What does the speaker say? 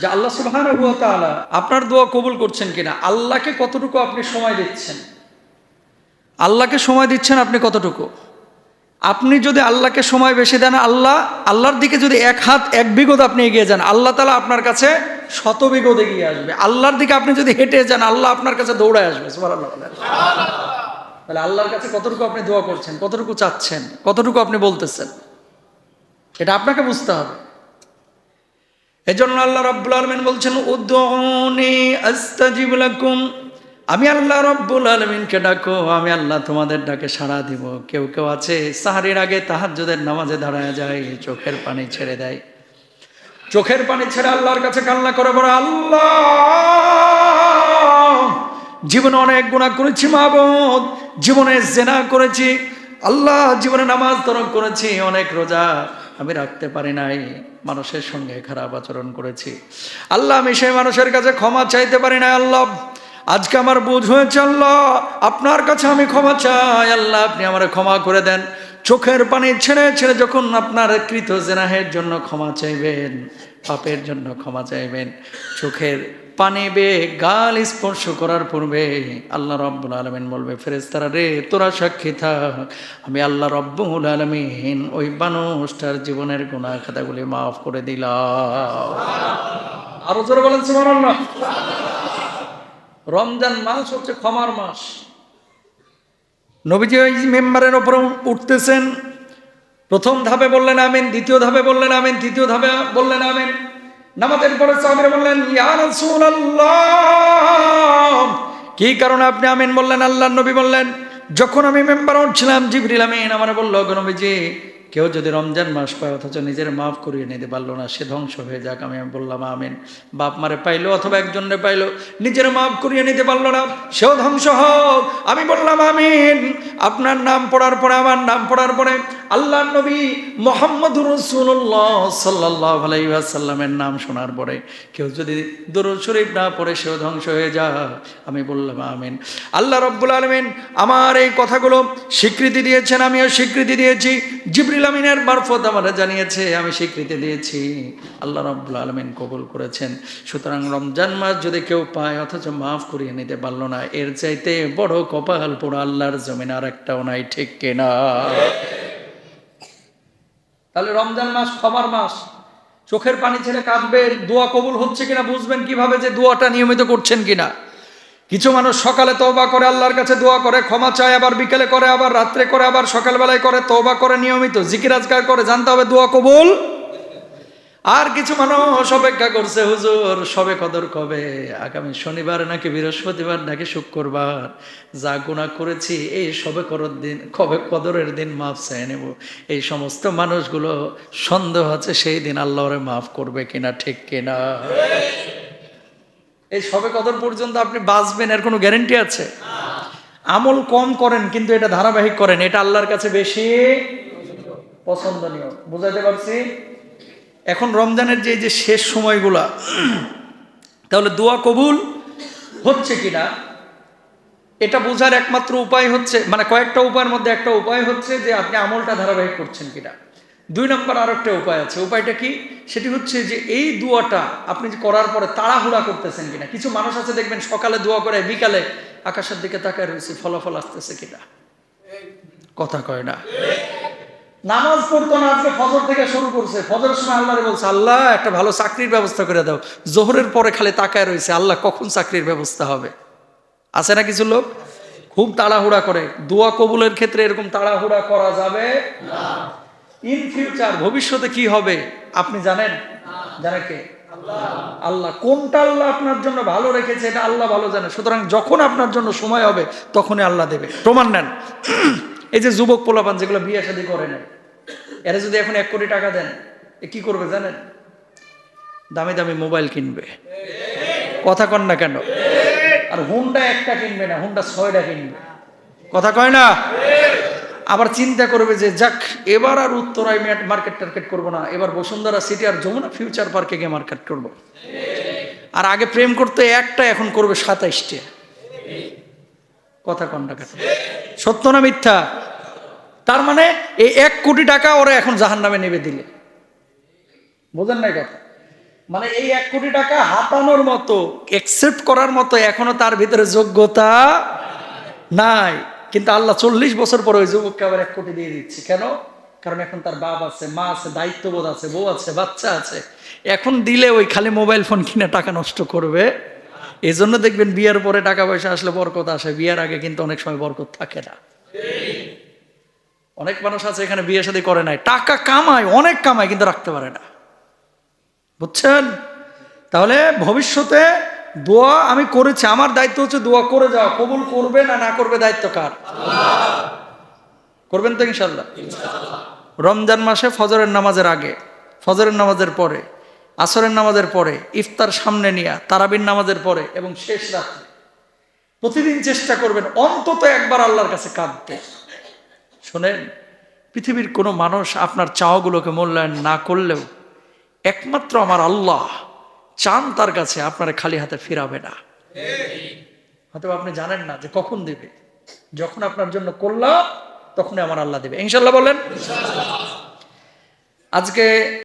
যে আল্লাহ সুবহান আপনার দোয়া কবুল করছেন কিনা? আল্লাহকে কতটুকু আপনি সময় দিচ্ছেন? আল্লাহকে সময় দিচ্ছেন আপনি কতটুকু? আপনি যদি আল্লাহকে সময় বেশি দেন, আল্লাহ, আল্লাহর দিকে যদি এক হাত, এক বিগত আপনি এগিয়ে যান, আল্লাহ তালা আপনার কাছে শত বিগত এগিয়ে আসবে। আল্লাহর দিকে আপনি যদি হেঁটে যান, আল্লাহ আপনার কাছে দৌড়ায় আসবে। তাহলে আল্লাহর কাছে কতটুকু আপনি দোয়া করছেন? কতটুকু চাচ্ছেন? কতটুকু আপনি বলতেছেন? এটা আপনাকে বুঝতে হবে। এজন্য আল্লাহ রাব্বুল আলামিন বলছেন উদ্দুনি আস্তাজিব লাকুম। আমি আল্লাহ রব্বুল আলমিনকে ডাকো, আমি আল্লাহ তোমাদের ডাকে সাড়া দিব। কেউ কেউ আছে, সাহারির আগে তাহাজ্জুদের নামাজে দাঁড়ায় যায়, চোখের পানি ছেড়ে দেয়। চোখের পানি ছেড়ে আল্লাহর কাছে কান্না করে বলে, আল্লাহ, জীবনে অনেক গুণা করেছি মাহবুদ জীবনে জেনা করেছি, আল্লাহ, জীবনে নামাজ তরক করেছি, অনেক রোজা। আমি রাখতে পারি নাই, মানুষের সঙ্গে খারাপ আচরণ করেছি। আল্লাহ, আমি সেই মানুষের কাছে ক্ষমা চাইতে পারি নাই, আল্লাহ। আজকে আমার বুঝ হয়েছে, আল্লাহ, আপনার কাছে আমি ক্ষমা চাই, আল্লাহ, আপনি আমার ক্ষমা করে দেন। চোখের পানি ছেড়ে ছেড়ে যখন আপনার কৃত জেনাহের জন্য ক্ষমা চাইবেন, পাপের জন্য ক্ষমা চাইবেন, চোখের পানি বেয়ে গাল স্পর্শ করার পূর্বে আল্লাহ রব্বুল আলমিন বলবে ফেরেস্তারা রে, তোরা সাক্ষী থাক। আমি আল্লাহ রব্বুল আলমিন ওই মানুষটার জীবনের গুণা খাতাগুলি মাফ করে দিলাম। আরও জোরে বলেন রমজান মাস হচ্ছে ক্ষমার মাস। নবীজি ওই মেম্বারের ওপর উঠতেছেন। প্রথম ধাপে বললেন আমেন, দ্বিতীয় ধাপে বললেন আমেন, তৃতীয় ধাপে বললেন আমেন। নামাজের পরে সাহাবীরা বললেন কি কারণে আপনি আমিন বললেন? আল্লাহ নবী বললেন, যখন আমি মেম্বার উঠছিলাম জিবরিল আমিন, আমার বলল নবীজি কেউ যদি রমজান মাস পায়, অথচ নিজের মাফ করিয়ে নিতে পারল না, সে ধ্বংস হয়ে যাক, আমি বললাম আমিন। বাপ মারে পাইলো, অথবা একজনে পাইলো, নিজের মাফ করিয়ে নিতে পারল না, সেও ধ্বংস হোক, আমি বললাম আমিন। আপনার নাম পড়ার পরে, আমার নাম পড়ার পরে আল্লাহ নবী মোহাম্মদ রসুল্লাহ সাল্লাহ আলাইসাল্লামের নাম শোনার পরে, কেউ যদি দরুদ শরীফ না পড়ে, সেও ধ্বংস হয়ে যা আমি বললাম আমিন। আল্লাহ রব্বুল আলমিন আমার এই কথাগুলো স্বীকৃতি দিয়েছেন, আমিও স্বীকৃতি দিয়েছি। জিবরিল আমিনের মারফত আমরা জানিয়েছে, আমি স্বীকৃতি দিয়েছি। আল্লাহ রব্বুল আলমিন কবুল করেছেন। সুতরাং রমজান মাস যদি কেউ পায়, অথচ মাফ করিয়ে নিতে পারল না, এর চাইতে বড় কপাল পুরো আল্লাহর জমিন আর একটাও নাই, ঠিক কিনা তাহলে রমজান মাস ক্ষমার মাস। চোখের পানি ছেড়ে কাঁদবে দোয়া কবুল হচ্ছে কিনা বুঝবেন কীভাবে যে দোয়াটা নিয়মিত করছেন কিনা। কিছু মানুষ সকালে তওবা করে, আল্লাহর কাছে দোয়া করে, ক্ষমা চায়, আবার বিকেলে করে, আবার রাত্রে করে, আবার সকালবেলায় করে, তওবা করে নিয়মিত, জিকির, আজকার করে, জানতে হবে দোয়া কবুল। আর কিছু মানুষ অপেক্ষা করছে, হুজুর, সবে কদর কবে? আগামী শনিবার নাকি বৃহস্পতিবার, নাকি শুক্রবার? যা গুণা করেছি, এই সবে করর দিন, কবে কদরের দিন মাফ চাই নেব। এই সমস্ত মানুষগুলো সন্দেহ আছে, সেই দিন আল্লাহরে মাফ করবে কিনা, ঠিক কিনা? এই সবে কদর পর্যন্ত আপনি বাঁচবেন, এর কোনো গ্যারেন্টি আছে? আমল কম করেন, কিন্তু এটা ধারাবাহিক করেন, এটা আল্লাহর কাছে বেশি পছন্দনীয়। বুঝাতে পারছি? এখন রমজানের যে যে শেষ সময়গুলা, তাহলে দোয়া কবুল হচ্ছে কিনা? এটা বোঝার একমাত্র উপায় হচ্ছে মানে কয়েকটা উপায়ের মধ্যে একটা উপায় হচ্ছে যে আপনি আমলটা ধারাবাহিক করছেন কিনা। দুই নম্বর আর একটা উপায় আছে। উপায়টা কি? সেটি হচ্ছে যে এই দোয়াটা আপনি করার পরে তাড়াহুড়া করতেছেন কিনা। কিছু মানুষ আছে দেখবেন সকালে দোয়া করে, বিকালে আকাশের দিকে তাকায় রয়েছে, ফলাফল আসতেছে কিনা। কথা কয় না। নামাজ পড়তো না, আজকে ফজর থেকে শুরু করছে। ফজরের সময় আল্লাহরে বলছে, আল্লাহ, একটা ভালো চাকরির ব্যবস্থা করে দাও। জোহরের পরে খালি তাকায় রয়েছে, আল্লাহ কখন চাকরির ব্যবস্থা হবে? আছে না কিছু লোক? খুব তাড়াহুড়া করে। দোয়া কবুলের ক্ষেত্রে এরকম তাড়াহুড়া করা যাবে ইন ফিউচার ভবিষ্যতে কি হবে? আপনি জানেন? জানে কে? আল্লাহ। কোনটা আল্লাহ আপনার জন্য ভালো রেখেছে এটা আল্লাহ ভালো জানে। সুতরাং যখন আপনার জন্য সময় হবে তখনই আল্লাহ দেবে। প্রমাণ নেন। এই যে যুবক পোলাপান যেগুলো বিয়ে শাদী করে নেয় এরা যদি এখন এক কোটি টাকা দেন এ কি করবে জানেন? দামি দামি মোবাইল কিনবে। কথা কন না কেন? আর হুন্ডা একটা কিনবে না হুন্ডা ছয়টা কিনবে। কথা কয় না? আবার চিন্তা করবে যে, যাক, এবার আর উত্তরায় মার্কেট টার্কেট করব না। এবার বসুন্ধরা সিটি আর যমুনা ফিউচার পার্কে গিয়ে মার্কেট করব। আর আগে প্রেম করতে একটা, এখন করবে সাতাইশটা। কথা কন্যা কথা সত্য না মিথ্যা? তার মানে এই এক কোটি টাকা ওরা এখন জাহান নামে নেবে দিলে। বোঝেন নাই কথা? মানে এই এক কোটি টাকা হাতানোর মতো একসেপ্ট করার মতো এখনও তার ভিতরে যোগ্যতা নাই। কিন্তু আল্লাহ চল্লিশ বছর পরে ওই যুবককে আবার এক কোটি দিয়ে দিচ্ছে। কেন? কারণ এখন তার বাপ আছে, মা আছে, দায়িত্ববোধ আছে, বউ আছে, বাচ্চা আছে। এখন দিলে ওই খালি মোবাইল ফোন কিনে টাকা নষ্ট করবে। এই জন্য দেখবেন বিয়ের পরে টাকা পয়সা আসলে বরকত আসে। বিয়ের আগে কিন্তু অনেক সময় বরকত থাকে না। অনেক মানুষ আছে এখানে বিয়ে শাদী করে নাই। টাকা কামায়, অনেক কামায় কিন্তু রাখতে পারে না। বুঝছেন? তাহলে ভবিষ্যতে দোয়া আমি করেছি আমার দায়িত্ব হচ্ছে দোয়া করে যাওয়া। কবুল করবে না না করবে দায়িত্ব কার? করবেন তো ইনশাল্লাহ রমজান মাসে ফজরের নামাজের আগে ফজরের নামাজের পরে আসরের নামাজের পরে ইফতার সামনে নিয়ে তারাবির নামাজের পরে এবং শেষ রাত্রে। প্রতিদিন চেষ্টা করবেন অন্তত একবার আল্লাহর কাছে কাঁদতে। শোনেন পৃথিবীর কোনো মানুষ আপনার চাওয়াগুলোকে মূল্যায়ন না করলেও একমাত্র আমার আল্লাহ চান তার কাছে আপনার খালি হাতে ফিরাবে না। হয়তো আপনি জানেন না যে কখন দেবে। যখন আপনার জন্য করলাম, তখনই আমার আল্লাহ দেবে। ইনশাল্লাহ বলেন। আজকে